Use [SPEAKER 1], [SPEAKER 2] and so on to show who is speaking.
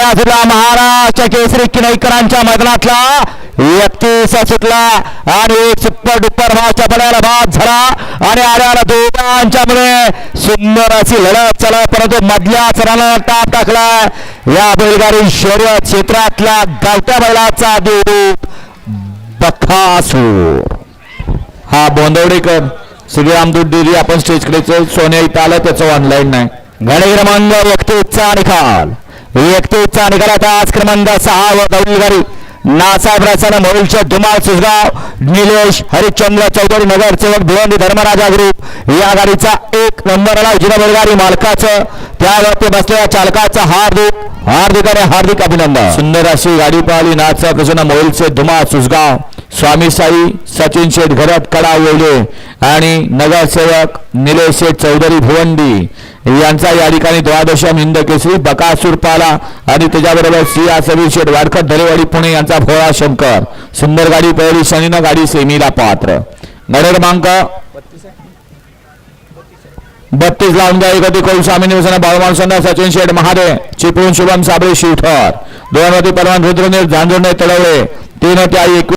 [SPEAKER 1] बाजूला महाराष्ट्र केसरी किनईकरांच्या मैदानातला एकतीस सुटला आणि सुपर डुपर भावच्या पड्याला बाद झाला. आणि आल्याला दोघांच्यामुळे सुंदर अशी लढत चला परंतु मधल्या चराला टाप टाकला. या बैलगाडी शर्यत क्षेत्रातला गावत्या बैलाचा देवदूत बखासूर. हा बोंदवडेकर श्रीराम दूध डेरी आपण स्टेजकडे सोन्या इथं आलं त्याचं ऑनलाईन नाही. गाडी क्रमांक एकतीसचा निकाल एकतीसचा निकाल आता आज क्रमांक सहा व दौलगाडी नासाहेब रसाना मोलच्या धुमाळ सुसगाव निलेश हरिश्चंद्र चौधरी नगर सेवक भिवंडी धर्मराजा ग्रुप. या गाडीचा एक नंबर आला बैलगाडी मालकाचं. त्यावरती बसलेल्या चालकाचं हार्दिक हार्दिक आणि हार्दिक अभिनंदन. सुंदर अशी गाडी पाहिली. नाचा प्रसन्न मोहिलचे धुमाळ सुसगाव स्वामी साई सचिन शेठ घरात कडा येवले आणि नगरसेवक निलेश शेठ चौधरी भुवंडी यांचा या ठिकाणी द्वादशम हिंद केसरी बकासूर पाला आणि त्याच्याबरोबर सिया सबीर शेठ वाडकर धरेवाडी पुणे यांचा भोळा शंकर. सुंदर गाडी पहिली शनीनं गाडी सेमीला पात्र. गाडी क्रमांक बत्तीस लावून द्या एकती कौल स्वामी निवसन बाळूमान संदा सचिन शेठ महादे चिपळूण शुभम साबळे शिवठर दोन होती परवान रुद्रनील झांजुर्णे तळवळे. तीन त्या एकवीस